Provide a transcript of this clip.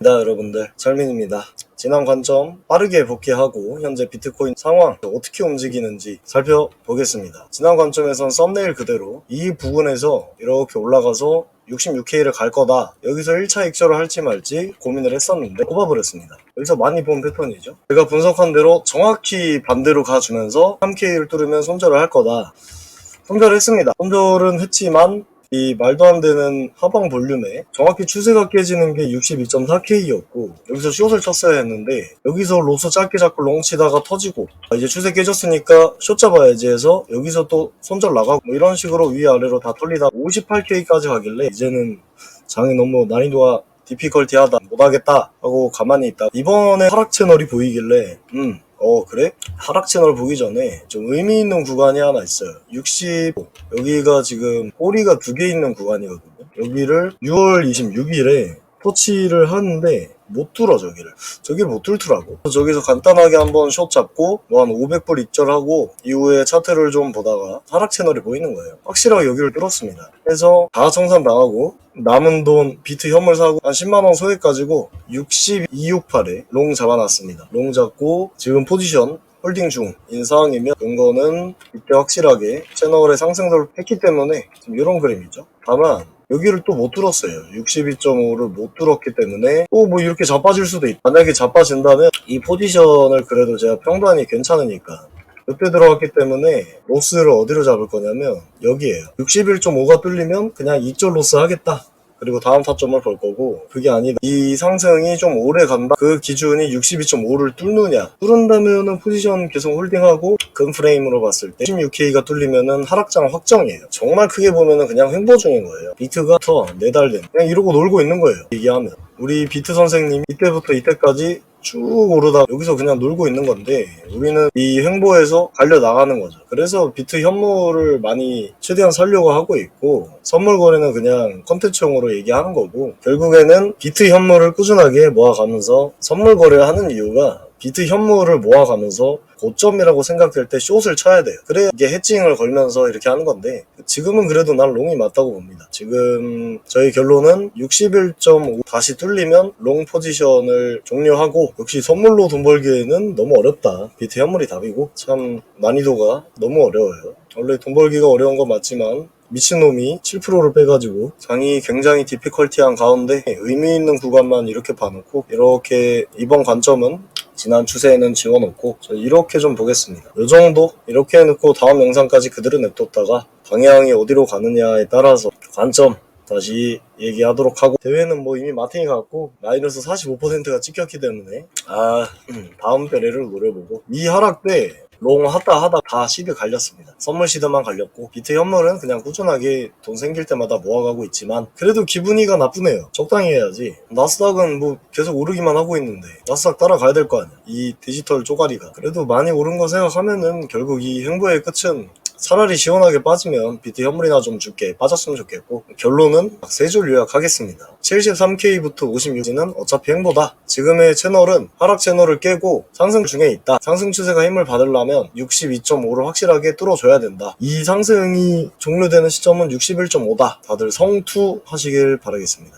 네, 여러분들 설민입니다. 지난 관점 빠르게 복귀하고 현재 비트코인 상황 어떻게 움직이는지 살펴보겠습니다. 지난 관점에선 썸네일 그대로 이 부분에서 이렇게 올라가서 66K를 갈 거다. 여기서 1차 익절을 할지 말지 고민을 했었는데 꼽아버렸습니다. 여기서 많이 본 패턴이죠. 제가 분석한 대로 정확히 반대로 가주면서 3K를 뚫으면 손절을 할 거다. 손절을 했습니다. 손절은 했지만 이 말도 안 되는 하방 볼륨에 정확히 추세가 깨지는 게 62.4K였고 여기서 숏을 쳤어야 했는데 여기서 로스 짧게 잡고 롱 치다가 터지고 아, 이제 추세 깨졌으니까 숏 잡아야지 해서 여기서 또 손절 나가고 뭐 이런 식으로 위아래로 다 털리다 58K까지 가길래 이제는 장이 너무 난이도가 디피컬티하다 못하겠다 하고 가만히 있다. 이번에 하락 채널이 보이길래 음 어 그래? 하락 채널 보기 전에 좀 의미 있는 구간이 하나 있어요. 60 여기가 지금 꼬리가 두 개 있는 구간이거든요. 여기를 6월 26일에 터치를 하는데 못 뚫어 저기를. 저기를 못 뚫더라고. 저기서 간단하게 한번 숏 잡고 뭐 한 500불 입절하고 이후에 차트를 좀 보다가 하락 채널이 보이는 거예요. 확실하게 여기를 뚫었습니다. 그래서 다 청산 당하고 남은 돈 비트 현물 사고 한 10만원 소액 가지고 6268에 롱 잡아놨습니다. 롱 잡고 지금 포지션 홀딩 중인 상황이면 이거는 이때 확실하게 채널의 상승도를 했기 때문에 지금 이런 그림이죠. 다만 여기를 또 못 뚫었어요. 62.5를 못 뚫었기 때문에 또 뭐 이렇게 자빠질 수도 있다. 만약에 자빠진다면 이 포지션을 그래도 제가 평단이 괜찮으니까 그때 들어갔기 때문에 로스를 어디로 잡을 거냐면 여기에요. 61.5가 뚫리면 그냥 익절 로스 하겠다. 그리고 다음 타점을 볼 거고 그게 아니다. 이 상승이 좀 오래 간다. 그 기준이 62.5를 뚫느냐. 뚫는다면은 포지션 계속 홀딩하고 금 프레임으로 봤을 때 16K가 뚫리면은 하락장 확정이에요. 정말 크게 보면은 그냥 횡보 중인 거예요. 비트가 더 내달린. 그냥 이러고 놀고 있는 거예요. 얘기하면. 우리 비트 선생님이 이때부터 이때까지 쭉 오르다 여기서 그냥 놀고 있는 건데 우리는 이 횡보에서 갈려 나가는 거죠. 그래서 비트 현물을 많이 최대한 살려고 하고 있고 선물 거래는 그냥 컨텐츠용으로 얘기하는 거고 결국에는 비트 현물을 꾸준하게 모아가면서 선물 거래를 하는 이유가 비트 현물을 모아가면서 고점이라고 생각될 때 숏을 쳐야 돼요. 그래야 이게 해칭을 걸면서 이렇게 하는 건데 지금은 그래도 난 롱이 맞다고 봅니다. 지금 저희 결론은 61.5 다시 뚫리면 롱 포지션을 종료하고 역시 선물로 돈 벌기에는 너무 어렵다. 비트 현물이 답이고 참 난이도가 너무 어려워요. 원래 돈 벌기가 어려운 건 맞지만 미친놈이 7%를 빼가지고 장이 굉장히 디피컬티한 가운데 의미 있는 구간만 이렇게 봐놓고 이렇게 이번 관점은 지난 추세에는 지워놓고 저 이렇게 좀 보겠습니다. 이 정도 이렇게 해놓고 다음 영상까지 그대로 냅뒀다가 방향이 어디로 가느냐에 따라서 관점 다시 얘기하도록 하고 대회는 뭐 이미 마틴이 갔고 마이너스 45%가 찍혔기 때문에 아 음, 다음 배례를 노려보고 이 하락 때 롱 하다 하다 다 시드 갈렸습니다. 선물 시드만 갈렸고 비트 현물은 그냥 꾸준하게 돈 생길 때마다 모아가고 있지만 그래도 기분이가 나쁘네요. 적당히 해야지. 나스닥은 뭐 계속 오르기만 하고 있는데 나스닥 따라가야 될 거 아니야. 이 디지털 쪼가리가. 그래도 많이 오른 거 생각하면은 결국 이 행보의 끝은 차라리 시원하게 빠지면 비트 현물이나 좀 줄게 빠졌으면 좋겠고 결론은 세 줄 요약하겠습니다. 73K부터 56K는 어차피 행보다 지금의 채널은 하락 채널을 깨고 상승 중에 있다. 상승 추세가 힘을 받으려면 62.5를 확실하게 뚫어줘야 된다. 이 상승이 종료되는 시점은 61.5다. 다들 성투 하시길 바라겠습니다.